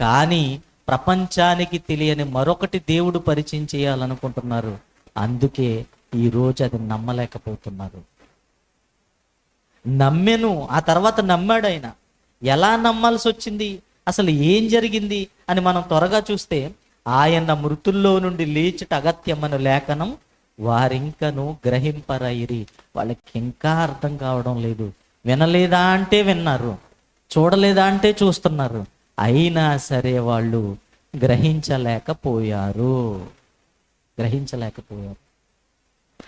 కానీ ప్రపంచానికి తెలియని మరొకటి దేవుడు పరిచయం చేయాలనుకుంటున్నారు. అందుకే ఈ రోజు అది నమ్మలేకపోతున్నారు. నమ్మెను ఆ తర్వాత నమ్మాడు ఆయన. ఎలా నమ్మాల్సి వచ్చింది? అసలు ఏం జరిగింది? అని మనం త్వరగా చూస్తే ఆయన మృతుల్లో నుండి లేచిట అగత్యమను లేఖనం వారింకను గ్రహింపరైరి వాళ్ళకి ఇంకా అర్థం కావడం లేదు. వినలేదా అంటే విన్నారు. చూడలేదా అంటే చూస్తున్నారు. అయినా సరే వాళ్ళు గ్రహించలేకపోయారు. గ్రహించలేకపోయారు.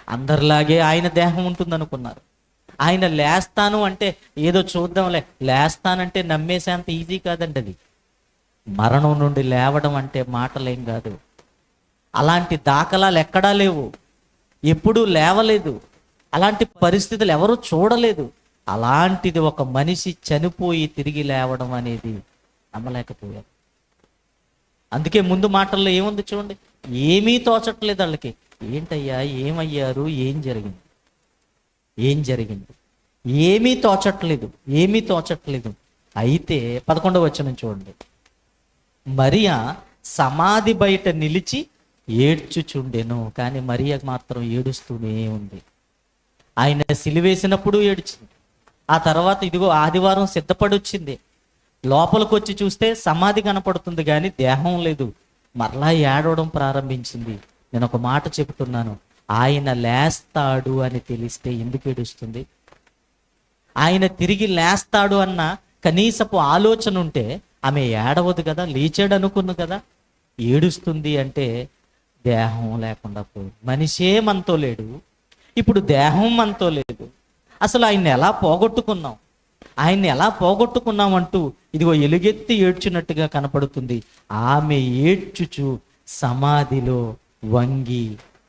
అందరిలాగే ఆయన దేహం ఉంటుంది అనుకున్నారు ఆయన లేస్తాను అంటే ఏదో చూద్దాంలే. లేస్తానంటే నమ్మేసేంత ఈజీ కాదండి అది. మరణం నుండి లేవడం అంటే మాటలేం కాదు. అలాంటి దాఖలాలు ఎక్కడా లేవు. ఎప్పుడూ లేవలేదు. అలాంటి పరిస్థితులు ఎవరూ చూడలేదు. అలాంటిది ఒక మనిషి చనిపోయి తిరిగి లేవడం అనేది నమ్మలేకపోయారు. అందుకే ముందు మాటల్లో ఏముంది చూడండి? ఏమీ తోచట్లేదు వాళ్ళకి. ఏంటయ్యా ఏమయ్యారు ఏం జరిగింది? ఏం జరిగింది? ఏమీ తోచట్లేదు ఏమీ తోచట్లేదు. అయితే పదకొండవ వచ్చిన చూడండి. మరియా సమాధి బయట నిలిచి ఏడ్చుచుండెను కానీ మరియా మాత్రం ఏడుస్తూనే ఉంది. ఆయన సిలివేసినప్పుడు ఏడ్చింది. ఆ తర్వాత ఇదిగో ఆదివారం సిద్ధపడి వచ్చింది లోపలికి వచ్చి చూస్తే సమాధి కనపడుతుంది కానీ దేహం లేదు. మరలా ఏడవడం ప్రారంభించింది. నేను ఒక మాట చెబుతున్నాను. ఆయన లేస్తాడు అని తెలిస్తే ఎందుకు ఏడుస్తుంది? ఆయన తిరిగి లేస్తాడు అన్న కనీసపు ఆలోచన ఉంటే ఆమె ఏడవదు కదా లేచాడు అనుకుంది కదా. ఏడుస్తుంది అంటే దేహం లేకుండా పోయింది మనిషే మనతో లేడు. ఇప్పుడు దేహం మనతో లేదు. అసలు ఆయన్ని ఎలా పోగొట్టుకున్నాం? ఆయన్ని ఎలా పోగొట్టుకున్నామంటూ ఇదిగో ఎలుగెత్తి ఏడ్చినట్టుగా కనపడుతుంది. ఆమె ఏడ్చుచు సమాధిలో వంగి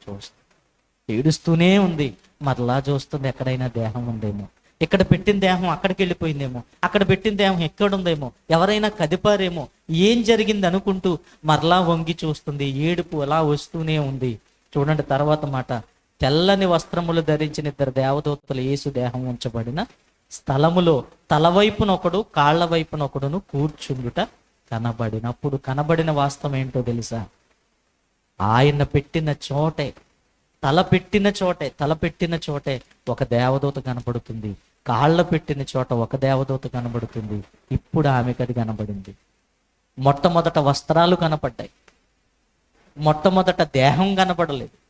చూస్తుంది. ఏడుస్తూనే ఉంది. మరలా చూస్తుంది ఎక్కడైనా దేహం ఉందేమో. ఇక్కడ పెట్టిన దేహం అక్కడికి వెళ్ళిపోయిందేమో. అక్కడ పెట్టిన దేహం ఎక్కడ ఉందేమో ఎవరైనా కదిపారేమో. ఏం జరిగింది అనుకుంటూ మరలా వంగి చూస్తుంది. ఏడుపు అలా వస్తూనే ఉంది. చూడండి తర్వాత మాట. తెల్లని వస్త్రములు ధరించిన ఇద్దరు దేవదూతలు ఏసు దేహం ఉంచబడిన స్థలములో తల వైపున ఒకడు కాళ్ళ వైపున ఒకడును కూర్చుండుట కనబడినప్పుడు కనబడిన వాస్తవం ఏంటో తెలుసా? ఆయన పెట్టిన చోటే తల పెట్టిన చోటే తల పెట్టిన చోటే ఒక దేవదూత కనబడుతుంది. కాళ్ళ పెట్టిన చోట ఒక దేవదూత కనబడుతుంది. ఇప్పుడు ఆమెకు అది కనబడింది. మొట్టమొదట వస్త్రాలు కనపడ్డాయి. మొట్టమొదట దేహం కనపడలేదు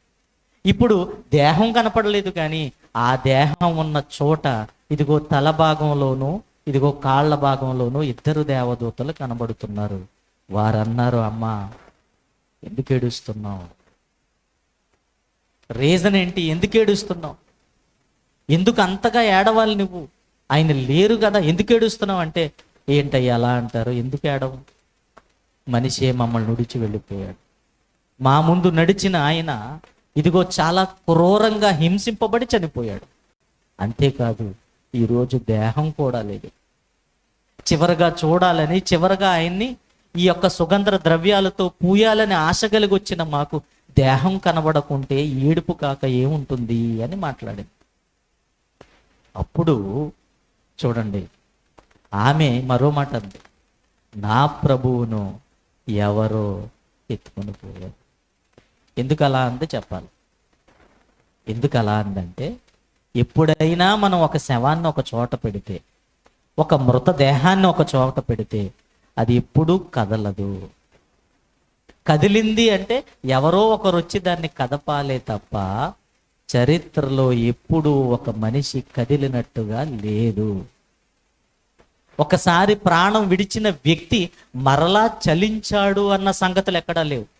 ఇప్పుడు దేహం కనపడలేదు కానీ ఆ దేహం ఉన్న చోట ఇదిగో తల భాగంలోనూ ఇదిగో కాళ్ళ భాగంలోనూ ఇద్దరు దేవదూతలు కనబడుతున్నారు. వారన్నారు అమ్మా ఎందుకు ఏడుస్తున్నావు? రీజన్ ఏంటి? ఎందుకు ఏడుస్తున్నావు? ఎందుకు అంతగా ఏడవాలి నువ్వు? ఆయన లేరు కదా ఎందుకు ఏడుస్తున్నావు? అంటే ఏంటయ్యా అలా అంటారు? ఎందుకు ఏడవు? మనిషే మమ్మల్ని నుడిచి వెళ్ళిపోయాడు. మా ముందు నడిచిన ఆయన ఇదిగో చాలా క్రూరంగా హింసింపబడి చనిపోయాడు. అంతేకాదు ఈరోజు దేహం కూడా లేదు. చివరగా చూడాలని చివరగా ఆయన్ని ఈ యొక్క సుగంధ ద్రవ్యాలతో పూయాలని ఆశ కలిగి వచ్చిన మాకు దేహం కనబడకుంటే ఏడుపు కాక ఏముంటుంది అని మాట్లాడింది. అప్పుడు చూడండి ఆమె మరో మాట అంది నా ప్రభువును ఎవరో ఎత్తుకొని పోయారు. ఎందుకు అలా అంది చెప్పాలి. ఎందుకు అలా అందంటే ఎప్పుడైనా మనం ఒక శవాన్ని ఒక చోట పెడితే ఒక మృతదేహాన్ని ఒక చోట పెడితే అది ఎప్పుడూ కదలదు. కదిలింది అంటే ఎవరో ఒకరు వచ్చి దాన్ని కదపాలే తప్ప చరిత్రలో ఎప్పుడూ ఒక మనిషి కదిలినట్టుగా లేదు. ఒకసారి ప్రాణం విడిచిన వ్యక్తి మరలా చలించాడు అన్న సంగతులు ఎక్కడా లేవు.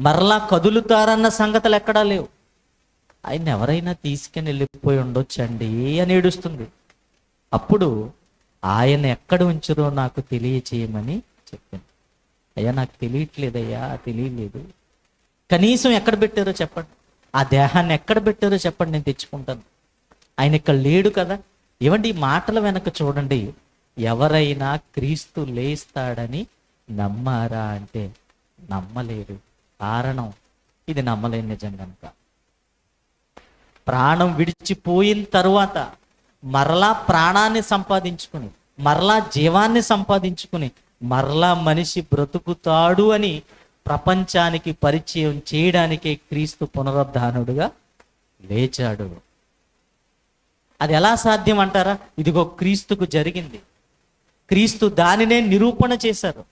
మరలా కదులుతారన్న సంగతులు ఎక్కడా లేవు. ఆయన ఎవరైనా తీసుకుని వెళ్ళిపోయి ఉండొచ్చండి అని ఏడుస్తుంది. అప్పుడు ఆయన ఎక్కడ ఉంచురో నాకు తెలియచేయమని చెప్పింది. అయ్యా నాకు తెలియట్లేదయ్యా తెలియలేదు. కనీసం ఎక్కడ పెట్టారో చెప్పండి. ఆ దేహాన్ని ఎక్కడ పెట్టారో చెప్పండి నేను తెచ్చుకుంటాను. ఆయన ఇక్కడ లేడు కదా. ఏమండి ఈ మాటల వెనక చూడండి. ఎవరైనా క్రీస్తు లేస్తాడని నమ్మారా అంటే నమ్మలేరు. కారణం. ఇది నమ్మలేని నిజం కనుక ప్రాణం విడిచిపోయిన తరువాత మరలా ప్రాణాన్ని సంపాదించుకుని మరలా జీవాన్ని సంపాదించుకుని మరలా మనిషి బ్రతుకుతాడు అని ప్రపంచానికి పరిచయం చేయడానికే క్రీస్తు పునరుద్ధానుడుగా లేచాడు. అది ఎలా సాధ్యం అంటారా? ఇదిగో క్రీస్తుకు జరిగింది. క్రీస్తు దానినే నిరూపణ చేశారు.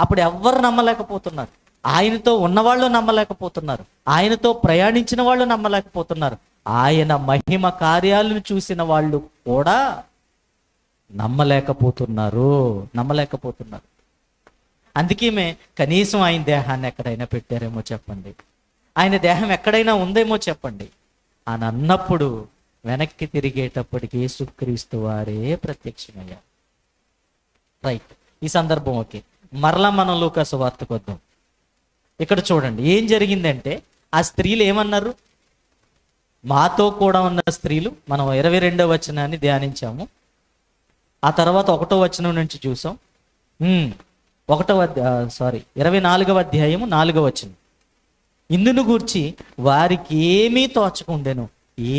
అప్పుడు ఎవ్వరు నమ్మలేకపోతున్నారు. ఆయనతో ఉన్నవాళ్ళు నమ్మలేకపోతున్నారు. ఆయనతో ప్రయాణించిన వాళ్ళు నమ్మలేకపోతున్నారు. ఆయన మహిమ కార్యాలను చూసిన వాళ్ళు కూడా నమ్మలేకపోతున్నారు. నమ్మలేకపోతున్నారు. అందుకే మే కనీసం ఆయన దేహాన్ని ఎక్కడైనా పెట్టారేమో చెప్పండి. ఆయన దేహం ఎక్కడైనా ఉందేమో చెప్పండి. అని అన్నప్పుడు వెనక్కి తిరిగేటప్పటికి యేసుక్రీస్తు వారే ప్రత్యక్షమయ్యారు. రైట్. ఈ సందర్భం ఓకే. మరలా మనం లూకాసు వార్తకు వద్దాం. ఇక్కడ చూడండి ఏం జరిగిందంటే ఆ స్త్రీలు ఏమన్నారు? మాతో కూడా ఉన్న స్త్రీలు మనం ఇరవై రెండో వచనాన్ని ధ్యానించాము. ఆ తర్వాత ఒకటో వచనం నుంచి చూసాం. ఉమ్, ఒకటో సారీ ఇరవై నాలుగవ అధ్యాయము నాలుగవ వచనం. ఇందును గూర్చి వారికి ఏమీ తోచకుండెను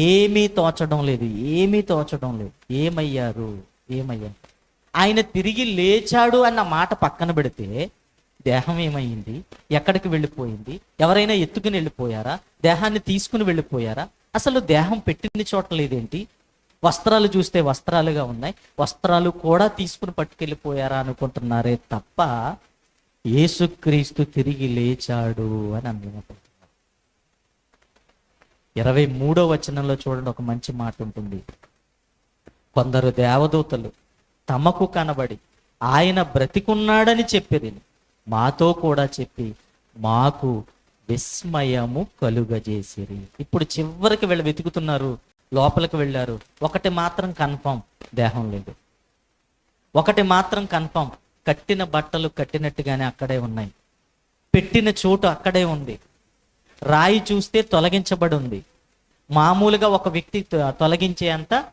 ఏమీ తోచడం లేదు ఏమీ తోచడం లేదు. ఏమయ్యారు? ఏమయ్యారు? ఆయన తిరిగి లేచాడు అన్న మాట పక్కన పెడితే దేహం ఏమైంది? ఎక్కడికి వెళ్ళిపోయింది? ఎవరైనా ఎత్తుకుని వెళ్ళిపోయారా? దేహాన్ని తీసుకుని వెళ్ళిపోయారా? అసలు దేహం పెట్టిన చోట లేదేంటి? వస్త్రాలు చూస్తే వస్త్రాలుగా ఉన్నాయి. వస్త్రాలు కూడా తీసుకుని పట్టుకెళ్ళిపోయారా అనుకుంటున్నారే తప్ప యేసుక్రీస్తు తిరిగి లేచాడు అని అనుకుంటున్నారు ఇరవై మూడో వచనంలో చూడండి ఒక మంచి మాట ఉంటుంది. కొందరు దేవదూతలు తమకు కనబడి ఆయన బ్రతికున్నాడని చెప్పేది మాతో కూడా చెప్పి మాకు విస్మయము కలుగజేసిరి. ఇప్పుడు చివరికి వెళ్ళి వెతుకుతున్నారు లోపలికి వెళ్ళారు. ఒకటి మాత్రం కన్ఫామ్ దేహం లేదు. ఒకటి మాత్రం కన్ఫామ్ కట్టిన బట్టలు కట్టినట్టుగానే అక్కడే ఉన్నాయి. పెట్టిన చోటు అక్కడే ఉంది. రాయి చూస్తే తొలగించబడి ఉంది. మామూలుగా ఒక వ్యక్తి తొలగించే అంత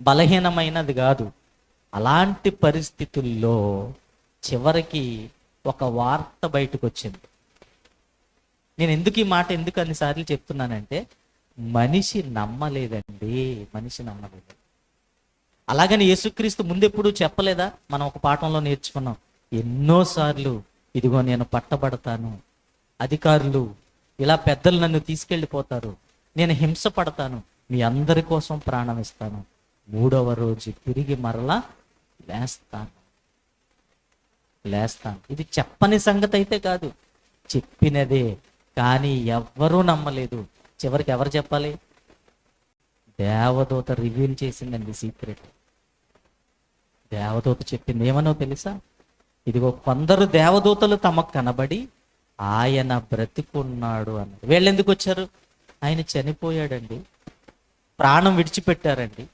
బలహీనమైనది కాదు. అలాంటి పరిస్థితుల్లో చివరికి ఒక వార్త బయటకు వచ్చింది నేను ఎందుకు ఈ మాట ఎందుకు అన్నిసార్లు చెప్తున్నానంటే మనిషి నమ్మలేదండి మనిషి నమ్మలేదు. అలాగని యేసుక్రీస్తు ముందెప్పుడు చెప్పలేదా? మనం ఒక పాఠంలో నేర్చుకున్నాం ఎన్నోసార్లు ఇదిగో నేను పట్టబడతాను అధికారులు ఇలా పెద్దలు నన్ను తీసుకెళ్ళిపోతారు నేను హింస పడతాను మీ అందరి కోసం ప్రాణం ఇస్తాను మూడవ రోజు తిరిగి మరలా వేస్తాను లేస్తాను ఇది చెప్పని సంగతి అయితే కాదు. చెప్పినదే కానీ ఎవ్వరూ నమ్మలేదు. చివరికి ఎవరు చెప్పాలి? దేవదూత రివీల్ చేసిందండి సీక్రెట్. దేవదూత చెప్పింది ఏమనో తెలుసా? ఇదిగో కొందరు దేవదూతలు తమకు కనబడి ఆయన బ్రతికున్నాడు అన్నారు వీళ్ళు ఎందుకు వచ్చారు? ఆయన చనిపోయాడండి. ప్రాణం విడిచిపెట్టారండి.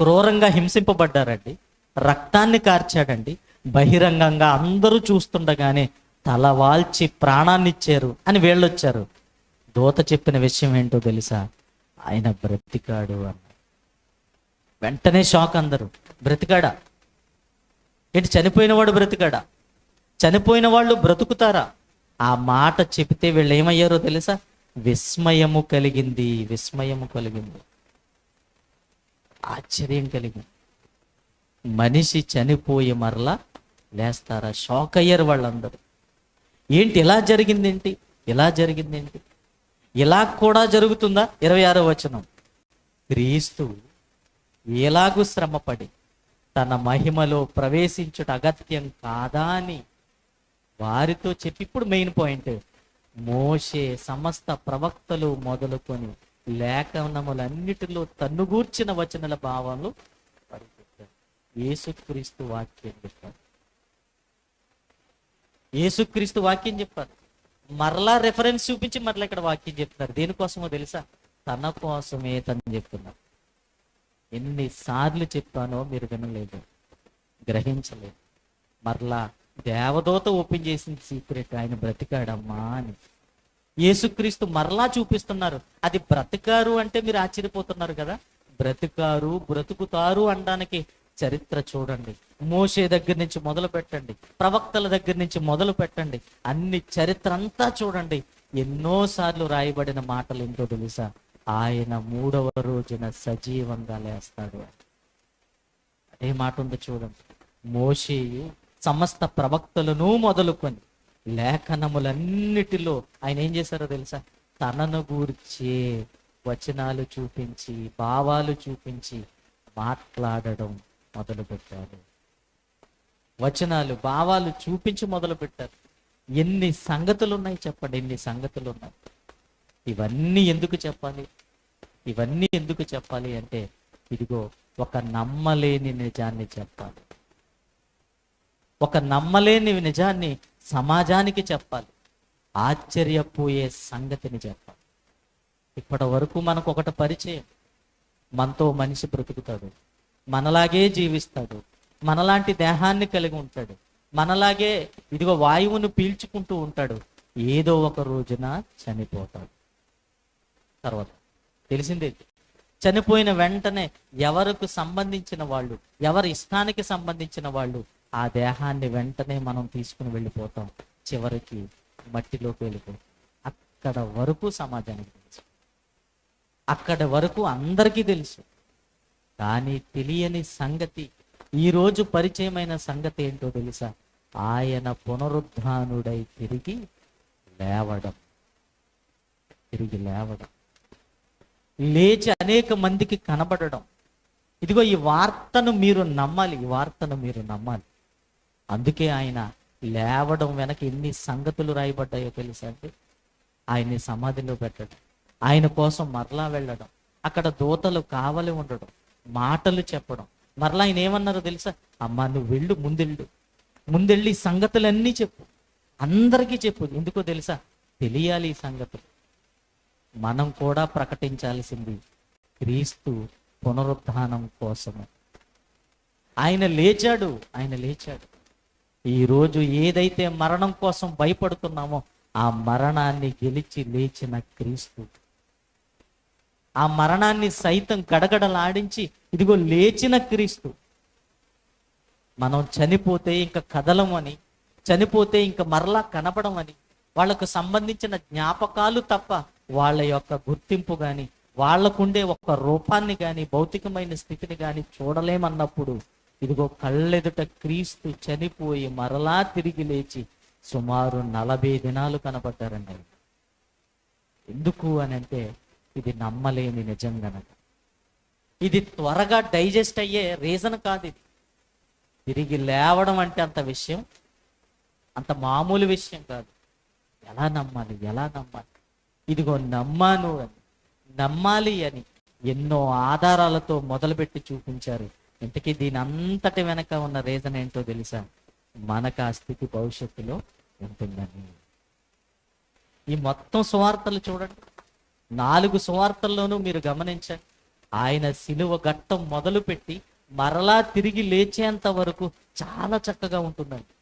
క్రూరంగా హింసింపబడ్డారండి. రక్తాన్ని కార్చాడండి. బహిరంగంగా అందరూ చూస్తుండగానే తల వాల్చి ప్రాణాన్నిచ్చారు అని వీళ్ళు దోత దూత చెప్పిన విషయం ఏంటో తెలుసా? ఆయన బ్రతికాడు అన్న వెంటనే షాక్ అందరు. బ్రతికాడా? ఏంటి చనిపోయినవాడు బ్రతికాడా? చనిపోయిన వాళ్ళు బ్రతుకుతారా? ఆ మాట చెబితే వీళ్ళు ఏమయ్యారో తెలుసా? విస్మయము కలిగింది విస్మయము కలిగింది. ఆశ్చర్యం కలిగింది. మనిషి చనిపోయి మరలా లేస్తారా? షాక్ అయ్యారు వాళ్ళందరూ. ఏంటి ఇలా జరిగిందేంటి? ఇలా జరిగిందేంటి? ఇలా కూడా జరుగుతుందా? ఇరవై ఆరో వచనం. క్రీస్తు ఎలాగూ శ్రమపడి తన మహిమలో ప్రవేశించుట అగత్యం కాదా అని వారితో చెప్పి ఇప్పుడు మెయిన్ పాయింట్. మోషే సమస్త ప్రవక్తలు మొదలుకొని లేఖనములన్నిటిలో తన్నుగూర్చిన వచనల భావాలు పరిగెత్తారు యేసుక్రీస్తు వాక్యం చెప్పారు యేసుక్రీస్తు వాక్యం చెప్పారు. మరలా రెఫరెన్స్ చూపించి మరలా ఇక్కడ వాక్యం చెప్తున్నారు. దేనికోసమో తెలుసా? తన కోసమే తను చెప్తున్నారు. ఎన్నిసార్లు చెప్పానో మీరు వినలేదు గ్రహించలేదు. మరలా దేవదూత ఓపెన్ చేసిన సీక్రెట్ ఆయన బ్రతికాడమ్మా అని. యేసుక్రీస్తు మరలా చూపిస్తున్నారు. అది బ్రతికారు అంటే మీరు ఆశ్చర్యపోతున్నారు కదా? బ్రతికారు బ్రతుకుతారు అనడానికి చరిత్ర చూడండి. మోషే దగ్గర నుంచి మొదలు పెట్టండి. ప్రవక్తల దగ్గర నుంచి మొదలు పెట్టండి. అన్ని చరిత్ర అంతా చూడండి. ఎన్నోసార్లు రాయబడిన మాటలు ఏంటో తెలుసా? ఆయన మూడవ రోజున సజీవంగా లేస్తాడు అదే మాట ఉంది చూడండి. మోషేయు సమస్త ప్రవక్తలను మొదలుకొని లేఖనములన్నిటిలో ఆయన ఏం చేశారో తెలుసా? తనను గూర్చే వచనాలు చూపించి భావాలు చూపించి మాట్లాడడం మొదలుపెట్టారు. వచనాలు భావాలు చూపించి మొదలు పెట్టారు ఎన్ని సంగతులు ఉన్నాయి చెప్పండి ఎన్ని సంగతులు ఉన్నాయి ఇవన్నీ ఎందుకు చెప్పాలి? ఇవన్నీ ఎందుకు చెప్పాలి అంటే ఇదిగో ఒక నమ్మలేని నిజాన్ని చెప్పాలి. ఒక నమ్మలేని నిజాన్ని సమాజానికి చెప్పాలి. ఆశ్చర్యపోయే సంగతిని చెప్పాలి. ఇప్పటి వరకు మనకు ఒకటి పరిచయం. మనతో మనిషి బ్రతుకుతాడు. మనలాగే జీవిస్తాడు. మనలాంటి దేహాన్ని కలిగి ఉంటాడు. మనలాగే ఇదిగో వాయువును పీల్చుకుంటూ ఉంటాడు. ఏదో ఒక రోజున చనిపోతాడు. తర్వాత తెలిసిందే. చనిపోయిన వెంటనే ఎవరికి సంబంధించిన వాళ్ళు ఎవరి ఇష్టానికి సంబంధించిన వాళ్ళు ఆ దేహాన్ని వెంటనే మనం తీసుకుని వెళ్ళిపోతాం. చివరికి మట్టిలోకి వెళ్ళిపోతాం. అక్కడ వరకు సమాజానికి తెలుసు. అక్కడ వరకు అందరికీ తెలుసు. కానీ తెలియని సంగతి ఈ రోజు పరిచయమైన సంగతి ఏంటో తెలుసా? ఆయన పునరుద్ధానుడై తిరిగి లేవడం. తిరిగి లేవడం. లేచి అనేక మందికి కనబడడం. ఇదిగో ఈ వార్తను మీరు నమ్మాలి ఈ వార్తను మీరు నమ్మాలి. అందుకే ఆయన లేవడం వెనక ఎన్ని సంగతులు రాయబడ్డాయో తెలుసా అంటే ఆయన్ని సమాధిలో పెట్టడం. ఆయన కోసం మరలా వెళ్ళడం. అక్కడ దూతలు కావలి ఉండడం. మాటలు చెప్పడం. మరలా ఆయన ఏమన్నారో తెలుసా? అమ్మ నువ్వు వెళ్ళు ముందెళ్ళు. ముందెళ్ళి ఈ సంగతులన్నీ చెప్పు. అందరికీ చెప్పు. ఎందుకో తెలుసా? తెలియాలి ఈ సంగతులు. మనం కూడా ప్రకటించాల్సింది క్రీస్తు పునరుద్ధానం కోసము. ఆయన లేచాడు ఆయన లేచాడు. ఈ రోజు ఏదైతే మరణం కోసం భయపడుతున్నామో ఆ మరణాన్ని గెలిచి లేచిన క్రీస్తు ఆ మరణాన్ని సైతం గడగడలాడించి ఇదిగో లేచిన క్రీస్తు. మనం చనిపోతే ఇంకా కదలమని చనిపోతే ఇంకా మరలా కనపడం అని వాళ్ళకు సంబంధించిన జ్ఞాపకాలు తప్ప వాళ్ళ యొక్క గుర్తింపు కానీ వాళ్ళకుండే ఒక రూపాన్ని కానీ భౌతికమైన స్థితిని కానీ చూడలేమన్నప్పుడు ఇదిగో కళ్ళెదుట క్రీస్తు చనిపోయి మరలా తిరిగి లేచి సుమారు నలభై దినాలు కనబడ్డారండి. ఎందుకు అని అంటే ఇది నమ్మలేని నిజం గనక. ఇది త్వరగా డైజెస్ట్ అయ్యే రీజన్ కాదు ఇది. తిరిగి లేవడం అంటే అంత విషయం అంత మామూలు విషయం కాదు. ఎలా నమ్మాలి ఎలా నమ్మాలి? ఇదిగో నమ్మాను అని నమ్మాలి అని ఎన్నో ఆధారాలతో మొదలుపెట్టి చూపించారు. ఇంతకీ దీని అంతటి వెనక ఉన్న రీజన్ ఏంటో తెలుసా? మనకు ఆ స్థితి భవిష్యత్తులో ఉంటుందని ఈ మొత్తం సువార్తలు చూడండి. నాలుగు సువార్తల్లోనూ మీరు గమనించండి. ఆయన సిలువ ఘట్టం మొదలుపెట్టి మరలా తిరిగి లేచేంత వరకు చాలా చక్కగా ఉంటుందండి.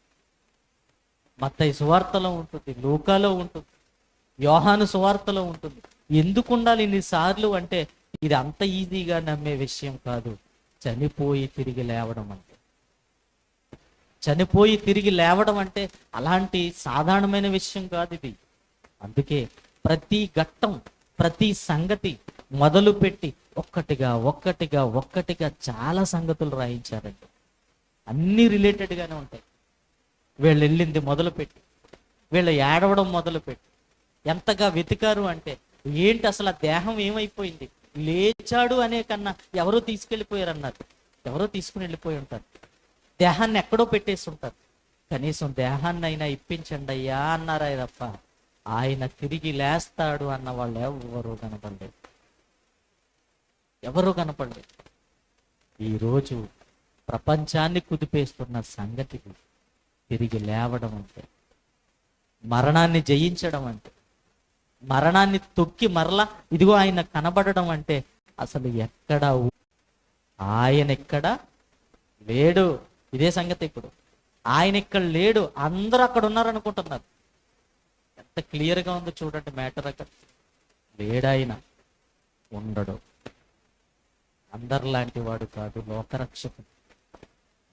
మత్తయి సువార్తలో ఉంటుంది లోకాలో ఉంటుంది యోహాను సువార్తలో ఉంటుంది. ఎందుకు ఉండాలి ఇన్నిసార్లు అంటే ఇది అంత ఈజీగా నమ్మే విషయం కాదు. చనిపోయి తిరిగి లేవడం అంటే. చనిపోయి తిరిగి లేవడం అంటే అలాంటి సాధారణమైన విషయం కాదు ఇది. అందుకే ప్రతి ఘట్టం ప్రతి సంగతి మొదలుపెట్టి ఒక్కటిగా ఒక్కటిగా ఒక్కటిగా చాలా సంగతులు రాయించారండి. అన్ని రిలేటెడ్ గానే ఉంటాయి. వీళ్ళు వెళ్ళింది మొదలుపెట్టి వీళ్ళు ఏడవడం మొదలుపెట్టి ఎంతగా వెతికారు అంటే ఏంటి అసలు ఆ దేహం ఏమైపోయింది? లేచాడు అనే కన్నా ఎవరో తీసుకెళ్ళిపోయారు అన్నారు ఎవరో తీసుకుని వెళ్ళిపోయి ఉంటారు. దేహాన్ని ఎక్కడో పెట్టేసి ఉంటారు. కనీసం దేహాన్ని అయినా ఇప్పించండి అయ్యా అన్నారా తప్ప ఆయన తిరిగి లేస్తాడు అన్న వాళ్ళు ఎవరు కనపడలేదు. ఎవరు కనపడలేదు. ఈరోజు ప్రపంచాన్ని కుదిపేస్తున్న సంగతికి తిరిగి లేవడం అంటే మరణాన్ని జయించడం అంటే మరణాన్ని తొక్కి మరలా ఇదిగో ఆయన కనబడడం అంటే అసలు ఎక్కడ ఆయన ఎక్కడ లేడు. ఇదే సంగతి ఇప్పుడు. ఆయన ఇక్కడ లేడు. అందరూ అక్కడ ఉన్నారనుకుంటున్నారు. ఎంత క్లియర్గా ఉందో చూడండి మ్యాటర్ అక్కడ. లేడాయన ఉండడు. అందరిలాంటి వాడు కాదు లోకరక్షకుడు.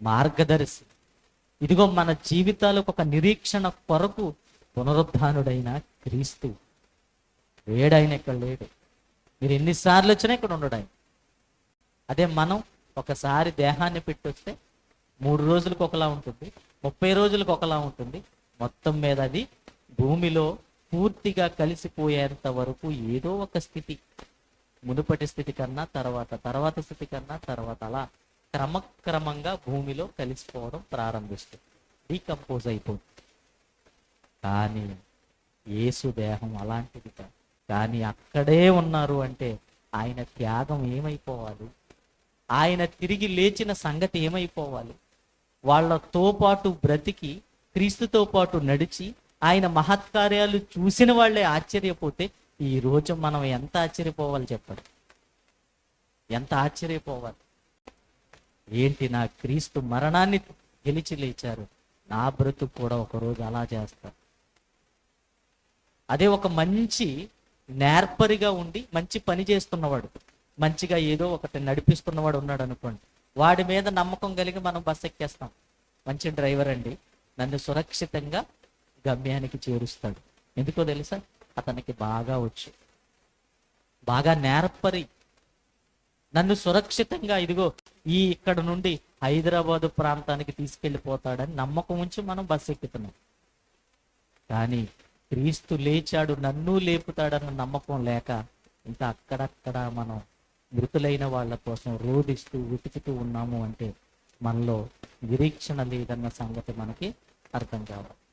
మార్గదర్శి. ఇదిగో మన జీవితాలకు ఒక నిరీక్షణ కొరకు పునరుద్ధానుడైన క్రీస్తు. లేడాయన ఇక్కడ లేడు. మీరు ఎన్నిసార్లు వచ్చినా ఇక్కడ ఉండడు ఆయన. అదే మనం ఒకసారి దేహాన్ని పెట్టి వస్తే మూడు రోజులకు ఒకలా ఉంటుంది ముప్పై రోజులకు ఒకలా ఉంటుంది. మొత్తం మీద అది భూమిలో పూర్తిగా కలిసిపోయేంత వరకు ఏదో ఒక స్థితి. మునుపటి స్థితి కన్నా తర్వాత తర్వాత స్థితి కన్నా తర్వాత అలా క్రమక్రమంగా భూమిలో కలిసిపోవడం ప్రారంభిస్తుంది. డీకంపోజ్ అయిపోతుంది. కానీ యేసు దేహం అలాంటిది కాదు. కానీ అక్కడే ఉన్నారు అంటే ఆయన త్యాగం ఏమైపోవాలి? ఆయన తిరిగి లేచిన సంగతి ఏమైపోవాలి? వాళ్ళతో పాటు బ్రతికి క్రీస్తుతో పాటు నడిచి ఆయన మహత్కార్యాలు చూసిన వాళ్ళే ఆశ్చర్యపోతే ఈ రోజు మనం ఎంత ఆశ్చర్యపోవాలి చెప్పండి? ఎంత ఆశ్చర్యపోవాలి? ఏంటి నా క్రీస్తు మరణాన్ని గెలిచి లేచారు? నా బ్రతుకు కూడా ఒకరోజు అలా చేస్తారు అదే ఒక మంచి నేర్పరిగా ఉండి మంచి పని చేస్తున్నవాడు మంచిగా ఏదో ఒకటి నడిపిస్తున్నవాడు ఉన్నాడు అనుకోండి వాడి మీద నమ్మకం కలిగి మనం బస్ ఎక్కేస్తాం. మంచి డ్రైవర్ అండి. నన్ను సురక్షితంగా గమ్యానికి చేరుస్తాడు. ఎందుకో తెలుసా? అతనికి బాగా వచ్చు. బాగా నేర్పరి నన్ను సురక్షితంగా ఇదిగో ఈ ఇక్కడ నుండి హైదరాబాదు ప్రాంతానికి తీసుకెళ్ళిపోతాడని నమ్మకం ఉంచి మనం బస్సు ఎక్కుతున్నాం. కానీ క్రీస్తు లేచాడు నన్ను లేపుతాడన్న నమ్మకం లేక ఇంకా అక్కడక్కడ మనం మృతులైన వాళ్ళ కోసం రోధిస్తూ వెతుకుతూ ఉన్నాము అంటే మనలో నిరీక్షణ లేదన్న సంగతి మనకి అర్థం కావాలి.